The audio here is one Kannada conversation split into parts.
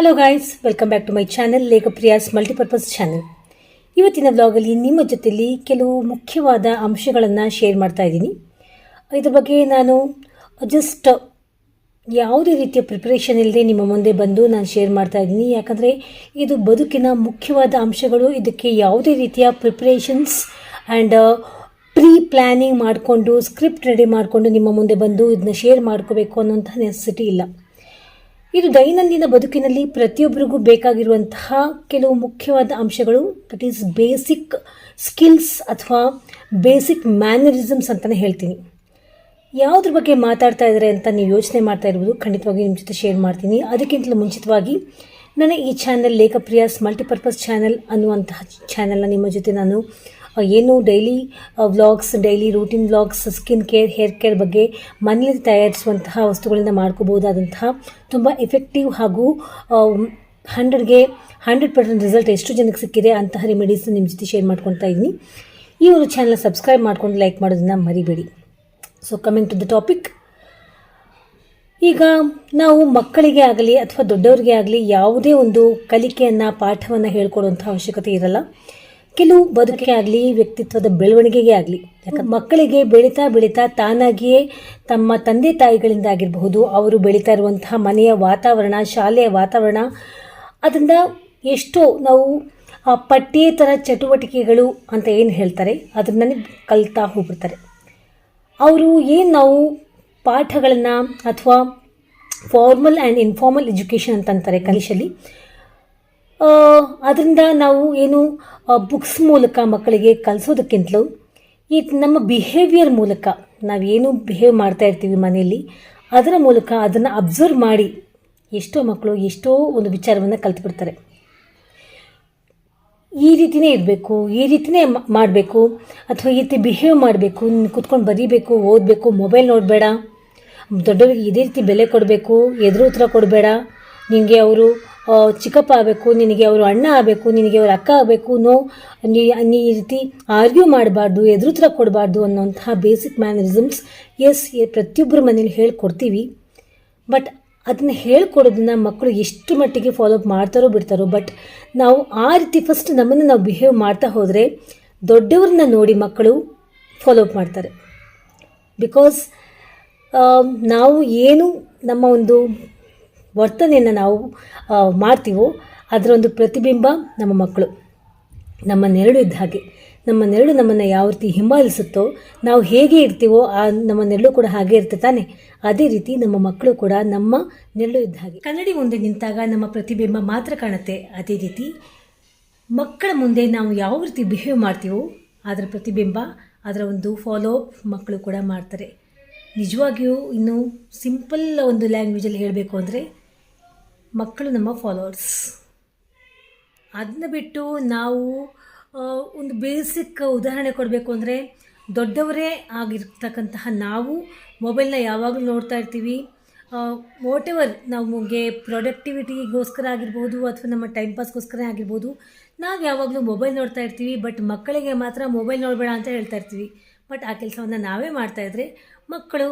Hello guys welcome back to my channel Lekhapriyas multipurpose channel ಇವತ್ತಿನ ವ್ಲಾಗಲ್ಲಿ ನಿಮ್ಮ ಜೊತೆಲಿ ಕೆಲವು ಮುಖ್ಯವಾದ ಅಂಶಗಳನ್ನು ಶೇರ್ ಮಾಡ್ತಾ ಇದ್ದೀನಿ. ಇದ್ರ ಬಗ್ಗೆ ನಾನು ಜಸ್ಟ್ ಯಾವುದೇ ರೀತಿಯ ಪ್ರಿಪ್ರೇಷನ್ ಇಲ್ಲದೆ ನಿಮ್ಮ ಮುಂದೆ ಬಂದು ನಾನು ಶೇರ್ ಮಾಡ್ತಾ ಇದ್ದೀನಿ. ಯಾಕಂದರೆ ಇದು ಬದುಕಿನ ಮುಖ್ಯವಾದ ಅಂಶಗಳು. ಇದಕ್ಕೆ ಯಾವುದೇ ರೀತಿಯ ಪ್ರಿಪ್ರೇಷನ್ಸ್ ಆ್ಯಂಡ್ ಪ್ರೀ ಪ್ಲ್ಯಾನಿಂಗ್ ಮಾಡಿಕೊಂಡು ಸ್ಕ್ರಿಪ್ಟ್ ರೆಡಿ ಮಾಡಿಕೊಂಡು ನಿಮ್ಮ ಮುಂದೆ ಬಂದು ಇದನ್ನ ಶೇರ್ ಮಾಡ್ಕೋಬೇಕು ಅನ್ನೋಂಥ ನೆಸೆಸಿಟಿ ಇಲ್ಲ. ಇದು ದೈನಂದಿನ ಬದುಕಿನಲ್ಲಿ ಪ್ರತಿಯೊಬ್ಬರಿಗೂ ಬೇಕಾಗಿರುವಂತಹ ಕೆಲವು ಮುಖ್ಯವಾದ ಅಂಶಗಳು ದಟ್ ಈಸ್ ಬೇಸಿಕ್ ಸ್ಕಿಲ್ಸ್ ಅಥವಾ ಬೇಸಿಕ್ ಮ್ಯಾನರಿಸಮ್ಸ್ ಅಂತಲೇ ಹೇಳ್ತೀನಿ. ಯಾವುದ್ರ ಬಗ್ಗೆ ಮಾತಾಡ್ತಾ ಇದ್ದಾರೆ ಅಂತ ನೀವು ಯೋಚನೆ ಮಾಡ್ತಾ ಇರ್ಬೋದು, ಖಂಡಿತವಾಗಿ ನಿಮ್ಮ ಜೊತೆ ಶೇರ್ ಮಾಡ್ತೀನಿ. ಅದಕ್ಕಿಂತಲೂ ಮುಂಚಿತವಾಗಿ ನನ್ನ ಈ ಚಾನಲ್ ಲೇಖಪ್ರಿಯಾಸ್ ಮಲ್ಟಿಪರ್ಪಸ್ ಚಾನಲ್ ಅನ್ನುವಂತಹ ಚಾನಲ್ನ ನಿಮ್ಮ ಜೊತೆ ನಾನು ಏನು daily vlogs daily routine vlogs skin care hair care ಬಗ್ಗೆ ಮನೆಯಲ್ಲಿ ತಯಾರಿಸುವಂತಹ ವಸ್ತುಗಳಿಂದ ಮಾಡ್ಕೋಬೋದಾದಂತಹ ತುಂಬ ಎಫೆಕ್ಟಿವ್ ಹಾಗೂ ಹಂಡ್ರೆಡ್ಗೆ ಹಂಡ್ರೆಡ್ ಪರ್ಸೆಂಟ್ ರಿಸಲ್ಟ್ ಎಷ್ಟು ಜನಕ್ಕೆ ಸಿಕ್ಕಿದೆ ಅಂತಹ ರೆಮಿಡೀಸ್ ನಿಮ್ಮ ಜೊತೆ ಶೇರ್ ಮಾಡ್ಕೊತಾ ಇದ್ದೀನಿ. ಈ ಒಂದು ಚಾನಲ್ ಸಬ್ಸ್ಕ್ರೈಬ್ ಮಾಡ್ಕೊಂಡು ಲೈಕ್ ಮಾಡೋದನ್ನು ಮರಿಬೇಡಿ. So coming to the topic ಈಗ ನಾವು ಮಕ್ಕಳಿಗೆ ಆಗಲಿ ಅಥವಾ ದೊಡ್ಡವರಿಗೆ ಆಗಲಿ ಯಾವುದೇ ಒಂದು ಕಲಿಕೆಯನ್ನು, ಪಾಠವನ್ನು ಹೇಳ್ಕೊಡುವಂಥ ಅವಶ್ಯಕತೆ ಇರಲ್ಲ. ಕೆಲವು ಬದುಕಿಗೆ ಆಗಲಿ, ವ್ಯಕ್ತಿತ್ವದ ಬೆಳವಣಿಗೆಗೆ ಆಗಲಿ, ಯಾಕಂದ್ರೆ ಮಕ್ಕಳಿಗೆ ಬೆಳೀತಾ ಬೆಳೀತಾ ತಾನಾಗಿಯೇ ತಮ್ಮ ತಂದೆ ತಾಯಿಗಳಿಂದ ಆಗಿರಬಹುದು, ಅವರು ಬೆಳೀತಾ ಇರುವಂತಹ ಮನೆಯ ವಾತಾವರಣ, ಶಾಲೆಯ ವಾತಾವರಣ, ಅದರಿಂದ ಎಷ್ಟೋ ನಾವು ಆ ಪಠ್ಯೇತರ ಚಟುವಟಿಕೆಗಳು ಅಂತ ಏನು ಹೇಳ್ತಾರೆ ಅದನ್ನ ಕಲಿತಾ ಹೋಗ್ಬಿಡ್ತಾರೆ. ಅವರು ಏನು ನಾವು ಪಾಠಗಳನ್ನು ಅಥವಾ ಫಾರ್ಮಲ್ ಆ್ಯಂಡ್ ಇನ್ಫಾರ್ಮಲ್ ಎಜುಕೇಷನ್ ಅಂತಂತಾರೆ ಕಲಿಶಲ್ಲಿ ಅದರಿಂದ ನಾವು ಏನು ಬುಕ್ಸ್ ಮೂಲಕ ಮಕ್ಕಳಿಗೆ ಕಲಿಸೋದಕ್ಕಿಂತಲೂ ಈ ನಮ್ಮ ಬಿಹೇವಿಯರ್ ಮೂಲಕ ನಾವೇನು ಬಿಹೇವ್ ಮಾಡ್ತಾ ಇರ್ತೀವಿ ಮನೆಯಲ್ಲಿ, ಅದರ ಮೂಲಕ ಅದನ್ನು ಅಬ್ಸರ್ವ್ ಮಾಡಿ ಎಷ್ಟೋ ಮಕ್ಕಳು ಎಷ್ಟೋ ಒಂದು ವಿಚಾರವನ್ನು ಕಲ್ತ್ಬಿಡ್ತಾರೆ. ಈ ರೀತಿನೇ ಇರಬೇಕು, ಈ ರೀತಿನೇ ಮಾಡಬೇಕು, ಅಥವಾ ಈ ರೀತಿ ಬಿಹೇವ್ ಮಾಡಬೇಕು, ಕುತ್ಕೊಂಡು ಬರೀಬೇಕು, ಓದಬೇಕು ಮೊಬೈಲ್ ನೋಡಬೇಡ, ದೊಡ್ಡವರಿಗೆ ಇದೇ ರೀತಿ ಬೆಲೆ ಕೊಡಬೇಕು, ಎದುರು ಉತ್ತರ ಕೊಡಬೇಡ ನಿಮಗೆ ಅವರು ಚಿಕ್ಕಪ್ಪ ಆಗಬೇಕು, ನಿನಗೆ ಅವರು ಅಣ್ಣ ಆಗಬೇಕು, ನಿನಗೆ ಅವ್ರ ಅಕ್ಕ ಆಗಬೇಕು, ನೋ, ನೀ ಈ ರೀತಿ ಆರ್ಗ್ಯೂ ಮಾಡಬಾರ್ದು ಎದುರು ಥರ ಕೊಡಬಾರ್ದು ಅನ್ನೋಂತಹ ಬೇಸಿಕ್ ಮ್ಯಾನರಿಸಮ್ಸ್ ಎಸ್ ಪ್ರತಿಯೊಬ್ಬರ ಮನೇಲಿ ಹೇಳ್ಕೊಡ್ತೀವಿ. ಬಟ್ ಅದನ್ನು ಹೇಳ್ಕೊಡೋದನ್ನ ಮಕ್ಕಳು ಎಷ್ಟು ಮಟ್ಟಿಗೆ ಫಾಲೋ ಅಪ್ ಮಾಡ್ತಾರೋ ಬಿಡ್ತಾರೋ ಬಟ್ ನಾವು ಆ ರೀತಿ ಫಸ್ಟ್ ನಮ್ಮನ್ನು ನಾವು ಬಿಹೇವ್ ಮಾಡ್ತಾ ಹೋದರೆ ದೊಡ್ಡವ್ರನ್ನ ನೋಡಿ ಮಕ್ಕಳು ಫಾಲೋ ಅಪ್ ಮಾಡ್ತಾರೆ. ಬಿಕಾಸ್ ನಾವು ಏನು ನಮ್ಮ ಒಂದು ವರ್ತನೆಯನ್ನು ನಾವು ಮಾಡ್ತೀವೋ ಅದರ ಒಂದು ಪ್ರತಿಬಿಂಬ ನಮ್ಮ ಮಕ್ಕಳು. ನಮ್ಮ ನೆರಳು ಇದ್ದ ಹಾಗೆ. ನಮ್ಮ ನೆರಳು ನಮ್ಮನ್ನು ಯಾವ ರೀತಿ ಹಿಂಬಾಲಿಸುತ್ತೋ, ನಾವು ಹೇಗೆ ಇರ್ತೀವೋ ಆ ನಮ್ಮ ನೆರಳು ಕೂಡ ಹಾಗೆ ಇರುತ್ತೆ ತಾನೆ. ಅದೇ ರೀತಿ ನಮ್ಮ ಮಕ್ಕಳು ಕೂಡ ನಮ್ಮ ನೆರಳು ಇದ್ದ ಹಾಗೆ. ಕನ್ನಡಿ ಮುಂದೆ ನಿಂತಾಗ ನಮ್ಮ ಪ್ರತಿಬಿಂಬ ಮಾತ್ರ ಕಾಣುತ್ತೆ. ಅದೇ ರೀತಿ ಮಕ್ಕಳ ಮುಂದೆ ನಾವು ಯಾವ ರೀತಿ ಬಿಹೇವ್ ಮಾಡ್ತೀವೋ, ಅದರ ಪ್ರತಿಬಿಂಬ, ಅದರ ಒಂದು ಫಾಲೋ ಮಕ್ಕಳು ಕೂಡ ಮಾಡ್ತಾರೆ. ನಿಜವಾಗಿಯೂ ಇನ್ನು ಸಿಂಪಲ್ ಒಂದು ಲ್ಯಾಂಗ್ವೇಜಲ್ಲಿ ಹೇಳಬೇಕು ಅಂದರೆ ಮಕ್ಕಳು ನಮ್ಮ ಫಾಲೋವರ್ಸ್ ಅದನ್ನ ಬಿಟ್ಟು ನಾವು ಒಂದು ಬೇಸಿಕ್ ಉದಾಹರಣೆ ಕೊಡಬೇಕು ಅಂದರೆ, ದೊಡ್ಡವರೇ ಆಗಿರ್ತಕ್ಕಂತಹ ನಾವು ಮೊಬೈಲ್ನ ಯಾವಾಗಲೂ ನೋಡ್ತಾ ಇರ್ತೀವಿ. ವಾಟ್ ಎವರ್ ನಮಗೆ ಪ್ರೊಡಕ್ಟಿವಿಟಿಗೋಸ್ಕರ ಆಗಿರ್ಬೋದು ಅಥವಾ ನಮ್ಮ ಟೈಮ್ ಪಾಸ್ಗೋಸ್ಕರ ಆಗಿರ್ಬೋದು, ನಾವು ಯಾವಾಗಲೂ ಮೊಬೈಲ್ ನೋಡ್ತಾ ಇರ್ತೀವಿ ಬಟ್ ಮಕ್ಕಳಿಗೆ ಮಾತ್ರ ಮೊಬೈಲ್ ನೋಡಬೇಡ ಅಂತ ಹೇಳ್ತಾ ಇರ್ತೀವಿ. ಬಟ್ ಆ ಕೆಲಸವನ್ನು ನಾವೇ ಮಾಡ್ತಾಯಿದ್ರೆ ಮಕ್ಕಳು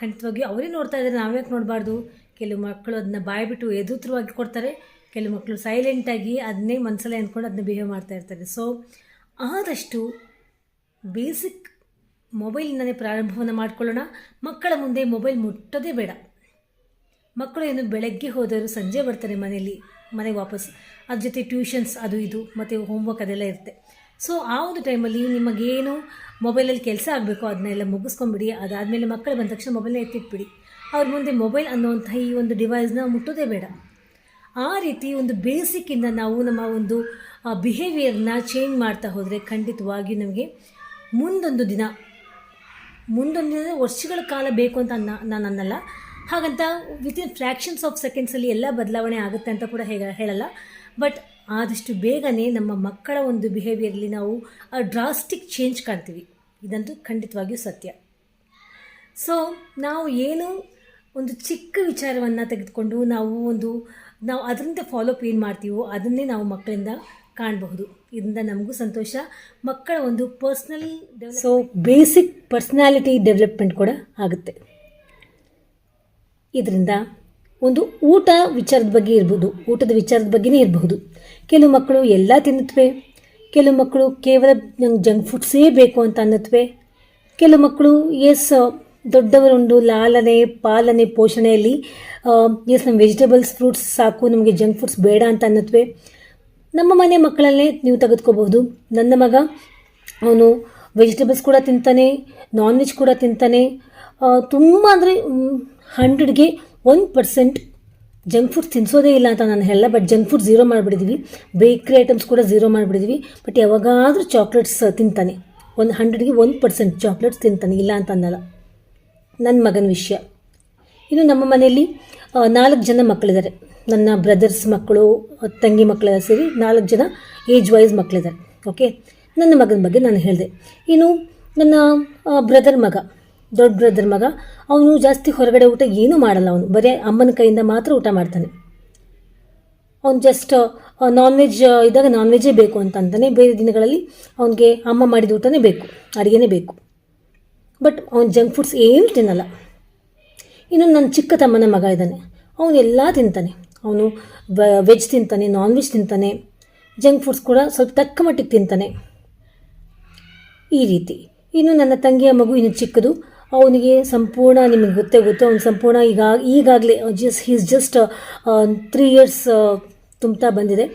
ಖಂಡಿತವಾಗಿಯೂ ಅವರೇ ನೋಡ್ತಾ ಇದ್ದಾರೆ ನಾವ್ಯಾಕೆ ನೋಡಬಾರ್ದು? ಕೆಲವು ಮಕ್ಕಳು ಅದನ್ನ ಬಾಯ್ಬಿಟ್ಟು ಎದುತ್ರವಾಗಿ ಕೊಡ್ತಾರೆ, ಕೆಲವು ಮಕ್ಕಳು ಸೈಲೆಂಟಾಗಿ ಅದನ್ನೇ ಮನಸ್ಸಲ್ಲೇ ಅಂದ್ಕೊಂಡು ಅದನ್ನ ಬಿಹೇವ್ ಮಾಡ್ತಾ ಇರ್ತಾರೆ. ಸೊ ಆದಷ್ಟು ಬೇಸಿಕ್ ಮೊಬೈಲ್ನೇ ಪ್ರಾರಂಭವನ್ನು ಮಾಡ್ಕೊಳ್ಳೋಣ. ಮಕ್ಕಳ ಮುಂದೆ ಮೊಬೈಲ್ ಮುಟ್ಟೋದೇ ಬೇಡ. ಮಕ್ಕಳು ಏನು ಬೆಳಗ್ಗೆ ಹೋದವರು ಸಂಜೆ ಬರ್ತಾರೆ ಮನೆಯಲ್ಲಿ, ಮನೆಗೆ ವಾಪಸ್. ಅದ್ರ ಜೊತೆ ಟ್ಯೂಷನ್ಸ್ ಅದು ಇದು, ಮತ್ತು ಹೋಮ್ವರ್ಕ್ ಅದೆಲ್ಲ ಇರುತ್ತೆ. ಸೊ ಆ ಒಂದು ಟೈಮಲ್ಲಿ ನಿಮಗೇನು ಮೊಬೈಲಲ್ಲಿ ಕೆಲಸ ಆಗಬೇಕು ಅದನ್ನೆಲ್ಲ ಮುಗಿಸ್ಕೊಂಬಿಡಿ ಅದಾದಮೇಲೆ ಮಕ್ಕಳು ಬಂದ ತಕ್ಷಣ ಮೊಬೈಲ್ನ ಎತ್ತಿಟ್ಬಿಡಿ. ಅವ್ರ ಮುಂದೆ ಮೊಬೈಲ್ ಅನ್ನೋವಂಥ ಈ ಒಂದು ಡಿವೈಸ್ನ ಮುಟ್ಟೋದೇ ಬೇಡ. ಆ ರೀತಿ ಒಂದು ಬೇಸಿಕ್ಕಿಂದ ನಾವು ನಮ್ಮ ಒಂದು ಬಿಹೇವಿಯರ್ನ ಚೇಂಜ್ ಮಾಡ್ತಾ ಹೋದರೆ ಖಂಡಿತವಾಗಿ ನಮಗೆ ಮುಂದೊಂದು ದಿನ ಮುಂದೊಂದು ದಿನ ವರ್ಷಗಳ ಕಾಲ ಬೇಕು ಅಂತ ನಾನು ಅನ್ನಲ್ಲ. ಹಾಗಂತ ವಿತಿನ್ ಫ್ರ್ಯಾಕ್ಷನ್ಸ್ ಆಫ್ ಸೆಕೆಂಡ್ಸಲ್ಲಿ ಎಲ್ಲ ಬದಲಾವಣೆ ಆಗುತ್ತೆ ಅಂತ ಕೂಡ ಹೇಗ, ಹೇಳಲ್ಲ. ಬಟ್ ಆದಷ್ಟು ಬೇಗನೆ ನಮ್ಮ ಮಕ್ಕಳ ಒಂದು ಬಿಹೇವಿಯರ್ಲಿ ನಾವು ಡ್ರಾಸ್ಟಿಕ್ ಚೇಂಜ್ ಕಾಣ್ತೀವಿ. ಇದಂತೂ ಖಂಡಿತವಾಗಿಯೂ ಸತ್ಯ. ಸೊ ನಾವು ಏನು ಒಂದು ಚಿಕ್ಕ ವಿಚಾರವನ್ನು ತೆಗೆದುಕೊಂಡು ನಾವು ಒಂದು, ನಾವು ಅದರಿಂದ ಫಾಲೋಅಪ್ ಏನು ಮಾಡ್ತೀವೋ ಅದನ್ನೇ ನಾವು ಮಕ್ಕಳಿಂದ ಕಾಣಬಹುದು. ಇದರಿಂದ ನಮಗೂ ಸಂತೋಷ. ಮಕ್ಕಳ ಒಂದು personal so basic personality development ಕೂಡ ಆಗುತ್ತೆ. ಇದರಿಂದ ಒಂದು ಊಟ ವಿಚಾರದ ಬಗ್ಗೆ ಇರ್ಬೋದು. ಊಟದ ವಿಚಾರದ ಬಗ್ಗೆನೇ ಇರಬಹುದು. ಕೆಲವು ಮಕ್ಕಳು ಎಲ್ಲ ತಿನ್ನುತ್ತವೆ ಕೆಲವು ಮಕ್ಕಳು ಕೇವಲ ನಂಗೆ ಜಂಕ್ ಫುಡ್ಸೇ ಬೇಕು ಅಂತ ಅನ್ನತ್ವೆ. ಕೆಲವು ಮಕ್ಕಳು ಎಸ್ ದೊಡ್ಡವರೊಂದು ಲಾಲನೆ, ಪಾಲನೆ ಪೋಷಣೆಯಲ್ಲಿ ಎಸ್ ನಮ್ಮ ವೆಜಿಟೇಬಲ್ಸ್ ಫ್ರೂಟ್ಸ್ ಸಾಕು, ನಮಗೆ ಜಂಕ್ ಫುಡ್ಸ್ ಬೇಡ ಅಂತ ಅನ್ನತ್ವೆ. ನಮ್ಮ ಮನೆ ಮಕ್ಕಳಲ್ಲೇ ನೀವು ತೆಗೆದುಕೋಬಹುದು. ನನ್ನ ಮಗ, ಅವನು ವೆಜಿಟೇಬಲ್ಸ್ ಕೂಡ ತಿಂತಾನೆ ನಾನ್ ವೆಜ್ ಕೂಡ ತಿಂತಾನೆ. ತುಂಬ ಅಂದರೆ ಹಂಡ್ರೆಡ್ಗೆ ಒನ್ ಪರ್ಸೆಂಟ್ ಜಂಕ್ ಫುಡ್ಸ್ ತಿನ್ನಿಸೋದೇ ಇಲ್ಲ ಅಂತ ನಾನು ಹೇಳಲ್ಲ ಬಟ್ ಜಂಕ್ ಫುಡ್ ಝೀರೋ ಮಾಡಿಬಿಟ್ಟಿದ್ವಿ. ಬೇಕ್ರಿ ಐಟಮ್ಸ್ ಕೂಡ ಝೀರೋ ಮಾಡಿಬಿಟ್ಟಿದ್ವಿ. ಬಟ್ ಯಾವಾಗಾದರೂ ಚಾಕ್ಲೇಟ್ಸ್ ತಿಂತಾನೆ. ಒಂದು ಹಂಡ್ರೆಡ್ಗೆ ಒಂದು ಪರ್ಸೆಂಟ್ ಚಾಕ್ಲೇಟ್ಸ್ ತಿಂತಾನೆ, ಇಲ್ಲ ಅಂತ ಅನ್ನಲ್ಲ. ನನ್ನ ಮಗನ ವಿಷಯ. ಇನ್ನು ನಮ್ಮ ಮನೆಯಲ್ಲಿ ನಾಲ್ಕು ಜನ ಮಕ್ಕಳಿದ್ದಾರೆ ನನ್ನ ಬ್ರದರ್ಸ್ ಮಕ್ಕಳು, ತಂಗಿ ಮಕ್ಕಳೆಲ್ಲ ಸೇರಿ ನಾಲ್ಕು ಜನ ಏಜ್ ವೈಸ್ ಮಕ್ಕಳಿದ್ದಾರೆ ಓಕೆ ನನ್ನ ಮಗನ ಬಗ್ಗೆ ನಾನು ಹೇಳಿದೆ. ಇನ್ನು ನನ್ನ ಬ್ರದರ್ ಮಗ, ದೊಡ್ಡ ಬ್ರದರ್ ಮಗ, ಅವನು ಜಾಸ್ತಿ ಹೊರಗಡೆ ಊಟ ಏನೂ ಮಾಡಲ್ಲ ಅವನು. ಬರೀ ಅಮ್ಮನ ಕೈಯಿಂದ ಮಾತ್ರ ಊಟ ಮಾಡ್ತಾನೆ. ಅವ್ನು ಜಸ್ಟ್ ನಾನ್ ವೆಜ್ ಇದ್ದಾಗ ನಾನ್ ವೆಜ್ಜೇ ಬೇಕು ಅಂತ ಬೇರೆ ದಿನಗಳಲ್ಲಿ ಅವನಿಗೆ ಅಮ್ಮ ಮಾಡಿದ ಊಟನೇ ಬೇಕು, ಅಡುಗೆನೇ ಬೇಕು. ಬಟ್ ಅವ್ನು ಜಂಕ್ ಫುಡ್ಸ್ ಏನು ತಿನ್ನಲ್ಲ. ಇನ್ನು ನನ್ನ ಚಿಕ್ಕ ತಮ್ಮನ ಮಗ ಇದ್ದಾನೆ. ಅವನು ಎಲ್ಲ ತಿಂತಾನೆ. ಅವನು ವೆಜ್ ತಿಂತಾನೆ ನಾನ್ ವೆಜ್ ತಿಂತಾನೆ. ಜಂಕ್ ಫುಡ್ಸ್ ಕೂಡ ಸ್ವಲ್ಪ ತಕ್ಕ ಮಟ್ಟಿಗೆ ತಿಂತಾನೆ. ಈ ರೀತಿ. ಇನ್ನು ನನ್ನ ತಂಗಿಯ ಮಗು ಇನ್ನು ಚಿಕ್ಕದು. ಅವನಿಗೆ ಸಂಪೂರ್ಣ ನಿಮಗೆ ಗೊತ್ತೇ ಗೊತ್ತು. ಅವನು ಸಂಪೂರ್ಣ ಈಗ, ಈಗಾಗಲೇ just he's just three years ತುಂಬ್ತಾ ಬಂದಿದೆ.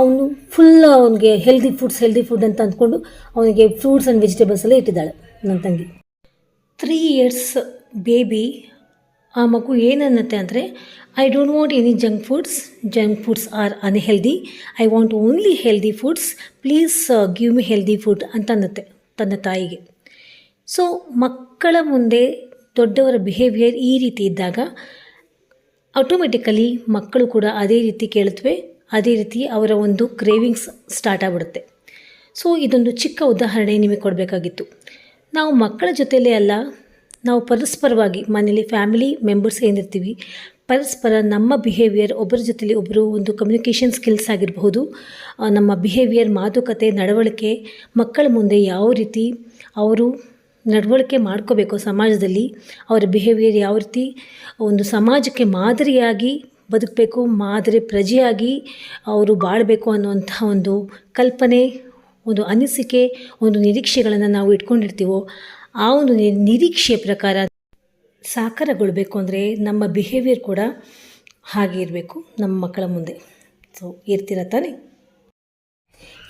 ಅವನು ಫುಲ್ ಅವನಿಗೆ ಹೆಲ್ದಿ ಫುಡ್ಸ್ ಹೆಲ್ದಿ ಫುಡ್ ಅಂತ ಅಂದ್ಕೊಂಡು ಅವನಿಗೆ ಫ್ರೂಟ್ಸ್ ಆ್ಯಂಡ್ ವೆಜಿಟೇಬಲ್ಸ್ ಎಲ್ಲ ಇಟ್ಟಿದ್ದಾಳೆ. ನನ್ನ ತಂಗಿ. ತ್ರೀ ಇಯರ್ಸ್ ಬೇಬಿ ಆ ಮಗು ಏನನ್ನತ್ತೆ ಅಂದರೆ I don't want any junk foods junk foods are unhealthy I want only healthy foods please give me healthy food ಅಂತ ಅನ್ನತ್ತೆ ತನ್ನ ತಾಯಿಗೆ. ಸೊ ಮಕ್ಕಳ ಮುಂದೆ ದೊಡ್ಡವರ ಬಿಹೇವಿಯರ್ ಈ ರೀತಿ ಇದ್ದಾಗ ಆಟೋಮೆಟಿಕಲಿ ಮಕ್ಕಳು ಕೂಡ ಅದೇ ರೀತಿ ಕೇಳುತ್ತವೆ ಅದೇ ರೀತಿ ಅವರ ಒಂದು ಕ್ರೇವಿಂಗ್ಸ್ ಸ್ಟಾರ್ಟ್ ಆಗಿಬಿಡುತ್ತೆ. ಸೊ ಇದೊಂದು ಚಿಕ್ಕ ಉದಾಹರಣೆ ನಿಮಗೆ ಕೊಡಬೇಕಾಗಿತ್ತು. ನಾವು ಮಕ್ಕಳ ಜೊತೆಯಲ್ಲೇ ಅಲ್ಲ, ನಾವು ಪರಸ್ಪರವಾಗಿ ಮನೇಲಿ ಫ್ಯಾಮಿಲಿ ಮೆಂಬರ್ಸ್ ಏನಿರ್ತೀವಿ, ಪರಸ್ಪರ ನಮ್ಮ ಬಿಹೇವಿಯರ್ ಒಬ್ಬರ ಜೊತೆಲಿ ಒಬ್ಬರು ಒಂದು ಕಮ್ಯುನಿಕೇಷನ್ ಸ್ಕಿಲ್ಸ್ ಆಗಿರಬಹುದು ನಮ್ಮ ಬಿಹೇವಿಯರ್ ಮಾತುಕತೆ, ನಡವಳಿಕೆ, ಮಕ್ಕಳ ಮುಂದೆ ಯಾವ ರೀತಿ ಅವರು ನಡವಳಿಕೆ ಮಾಡ್ಕೋಬೇಕು ಸಮಾಜದಲ್ಲಿ, ಅವರ ಬಿಹೇವಿಯರ್ ಯಾವ ರೀತಿ ಒಂದು ಸಮಾಜಕ್ಕೆ ಮಾದರಿಯಾಗಿ ಬದುಕಬೇಕು, ಮಾದರಿ ಪ್ರಜೆಯಾಗಿ ಅವರು ಬಾಳಬೇಕು ಅನ್ನುವಂಥ ಒಂದು ಕಲ್ಪನೆ ಒಂದು ಅನಿಸಿಕೆ, ಒಂದು ನಿರೀಕ್ಷೆಗಳನ್ನು ನಾವು ಇಟ್ಕೊಂಡಿರ್ತೀವೋ, ಆ ಒಂದು ನಿರೀಕ್ಷೆ ಪ್ರಕಾರ ಸಾಕಾರಗೊಳ್ಬೇಕು ಅಂದರೆ ನಮ್ಮ ಬಿಹೇವಿಯರ್ ಕೂಡ ಹಾಗೆ ಇರಬೇಕು ನಮ್ಮ ಮಕ್ಕಳ ಮುಂದೆ. ಸೊ ಇರ್ತೀರ ತಾನೇ?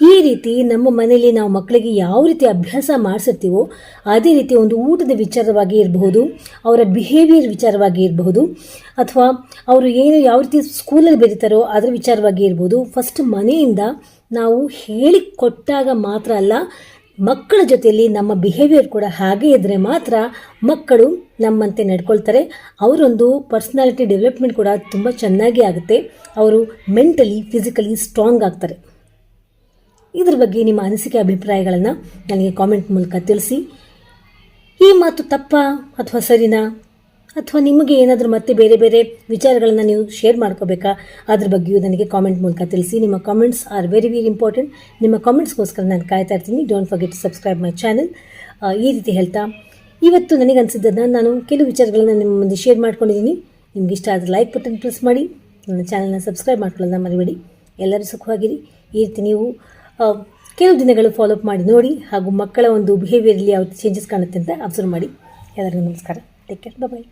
ಈ ರೀತಿ ನಮ್ಮ ಮನೆಯಲ್ಲಿ ನಾವು ಮಕ್ಕಳಿಗೆ ಯಾವ ರೀತಿ ಅಭ್ಯಾಸ ಮಾಡಿಸಿರ್ತೀವೋ, ಅದೇ ರೀತಿ ಒಂದು ಊಟದ ವಿಚಾರವಾಗಿ ಇರಬಹುದು, ಅವರ ಬಿಹೇವಿಯರ್ ವಿಚಾರವಾಗಿ ಇರಬಹುದು, ಅಥವಾ ಅವರು ಏನು ಯಾವ ರೀತಿ ಸ್ಕೂಲಲ್ಲಿ ಬೆರೀತಾರೋ ಅದರ ವಿಚಾರವಾಗಿ ಇರ್ಬೋದು ಫಸ್ಟ್ ಮನೆಯಿಂದ ನಾವು ಹೇಳಿಕೊಟ್ಟಾಗ ಮಾತ್ರ ಅಲ್ಲ, ಮಕ್ಕಳ ಜೊತೆಯಲ್ಲಿ ನಮ್ಮ ಬಿಹೇವಿಯರ್ ಕೂಡ ಹಾಗೆ ಇದ್ದರೆ ಮಾತ್ರ ಮಕ್ಕಳು ನಮ್ಮಂತೆ ನಡ್ಕೊಳ್ತಾರೆ. ಅವರೊಂದು ಪರ್ಸ್ನಾಲಿಟಿ ಡೆವಲಪ್ಮೆಂಟ್ ಕೂಡ ತುಂಬ ಚೆನ್ನಾಗಿ ಆಗುತ್ತೆ. ಅವರು ಮೆಂಟಲಿ ಫಿಸಿಕಲಿ ಸ್ಟ್ರಾಂಗ್ ಆಗ್ತಾರೆ. ಇದ್ರ ಬಗ್ಗೆ ನಿಮ್ಮ ಅನಿಸಿಕೆ, ಅಭಿಪ್ರಾಯಗಳನ್ನು ನನಗೆ ಕಾಮೆಂಟ್ ಮೂಲಕ ತಿಳಿಸಿ. ಈ ಮಾತು ತಪ್ಪಾ ಅಥವಾ ಸರಿನಾ? ಅಥವಾ ನಿಮಗೆ ಏನಾದರೂ ಮತ್ತೆ ಬೇರೆ ಬೇರೆ ವಿಚಾರಗಳನ್ನು ನೀವು ಶೇರ್ ಮಾಡ್ಕೋಬೇಕಾ? ಅದ್ರ ಬಗ್ಗೆಯೂ ನನಗೆ ಕಾಮೆಂಟ್ ಮೂಲಕ ತಿಳಿಸಿ. ನಿಮ್ಮ comments are very very important ನಿಮ್ಮ ಕಾಮೆಂಟ್ಸ್ಗೋಸ್ಕರ ನಾನು ಕಾಯ್ತಾ ಇರ್ತೀನಿ. Don't forget to subscribe my channel ಈ ರೀತಿ ಹೇಳ್ತಾ, ಇವತ್ತು ನನಗೆ ಅನಿಸಿದ್ದನ್ನು ನಾನು ಕೆಲವು ವಿಚಾರಗಳನ್ನು ನಿಮ್ಮ ಮುಂದೆ ಶೇರ್ ಮಾಡ್ಕೊಂಡಿದ್ದೀನಿ. ನಿಮ್ಗೆ ಇಷ್ಟ ಆದರೆ ಲೈಕ್ ಬಟನ್ ಪ್ರೆಸ್ ಮಾಡಿ. ನನ್ನ ಚಾನಲ್ನ ಸಬ್ಸ್ಕ್ರೈಬ್ ಮಾಡ್ಕೊಳ್ಳೋದನ್ನ ಮರಿಬೇಡಿ. ಎಲ್ಲರೂ ಸುಖವಾಗಿರಿ. ಈ ರೀತಿ ನೀವು ಕೆಲವು ದಿನಗಳು ಫಾಲೋ ಅಪ್ ಮಾಡಿ ನೋಡಿ ಹಾಗೂ ಮಕ್ಕಳ ಒಂದು ಬಿಹೇವಿಯರ್ಲಿ ಯಾವ ಚೇಂಜಸ್ ಕಾಣುತ್ತೆ ಅಂತ ಅಬ್ಸರ್ವ್ ಮಾಡಿ. ಎಲ್ಲರಿಗೂ ನಮಸ್ಕಾರ. Take care bye